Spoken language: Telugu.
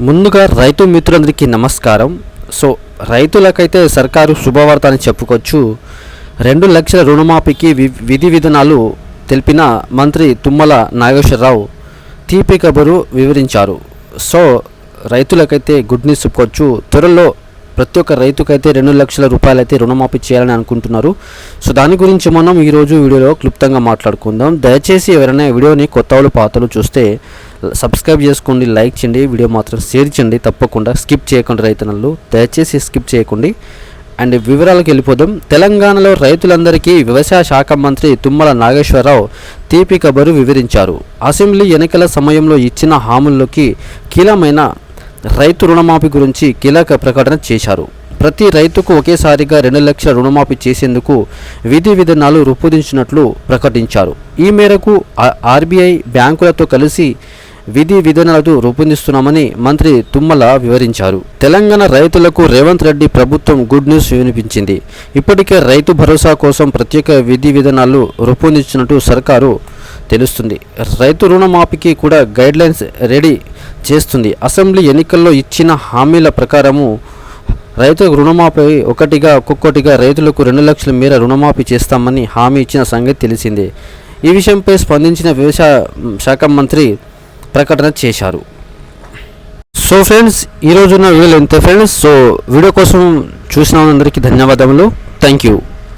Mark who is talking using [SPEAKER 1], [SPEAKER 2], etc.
[SPEAKER 1] ముందుగా రైతు మిత్రులందరికీ నమస్కారం. సో రైతులకైతే సర్కారు శుభవార్త అని చెప్పుకోవచ్చు. రెండు లక్షల రుణమాఫీకి వి విధి విధానాలు తెలిపిన మంత్రి తుమ్మల నాగేశ్వరరావు తీపి కబురు వివరించారు. సో రైతులకైతే గుడ్ న్యూస్ చెప్పుకోవచ్చు. త్వరలో ప్రతి ఒక్క రైతుకైతే రెండు లక్షల రూపాయలు అయితే రుణమాఫీ చేయాలని అనుకుంటున్నారు. సో దాని గురించి మనం ఈరోజు వీడియోలో క్లుప్తంగా మాట్లాడుకుందాం. దయచేసి ఎవరైనా వీడియోని కొత్త వాళ్ళు పాతలు చూస్తే సబ్స్క్రైబ్ చేసుకోండి లైక్ చేయండి వీడియో మాత్రం షేర్ చేయండి తప్పకుండా స్కిప్ చేయకుండా రైతన్నలు. దయచేసి స్కిప్ చేయకండి. అండ్ వివరాలకు వెళ్ళిపోదాం. తెలంగాణలో రైతులందరికీ వ్యవసాయ శాఖ మంత్రి తుమ్మల నాగేశ్వరరావు తీపి కబరు వివరించారు. అసెంబ్లీ ఎన్నికల సమయంలో ఇచ్చిన హామీల్లోకి కీలమైన రైతు రుణమాఫీ గురించి కీలక ప్రకటన చేశారు. ప్రతి రైతుకు ఒకేసారిగా రెండు లక్షల రుణమాఫీ చేసేందుకు విధి విధానాలు రూపొందించినట్లు ప్రకటించారు. ఈ మేరకు ఆర్బీఐ బ్యాంకులతో కలిసి విధి విధానాలు రూపొందిస్తున్నామని మంత్రి తుమ్మల వివరించారు. తెలంగాణ రైతులకు రేవంత్ రెడ్డి ప్రభుత్వం గుడ్ న్యూస్ వినిపించింది. ఇప్పటికే రైతు భరోసా కోసం ప్రత్యేక విధి విధానాలు రూపొందించినట్టు సర్కారు తెలుస్తుంది. రైతు రుణమాఫీకి కూడా గైడ్లైన్స్ రెడీ చేస్తుంది. అసెంబ్లీ ఎన్నికల్లో ఇచ్చిన హామీల ప్రకారము రైతు రుణమాఫీ ఒకటిగా ఒక్కొక్కటిగా రైతులకు రెండు లక్షల మేర రుణమాఫీ చేస్తామని హామీ ఇచ్చిన సంగతి తెలిసిందే. ఈ విషయంపై స్పందించిన వ్యవసాయ శాఖ మంత్రి ప్రకటన చేశారు. సో ఫ్రెండ్స్ ఈ రోజున్న వీడియోలో ఇంతే ఫ్రెండ్స్ సో వీడియో కోసం చూసిన అందరికీ ధన్యవాదములు. Thank you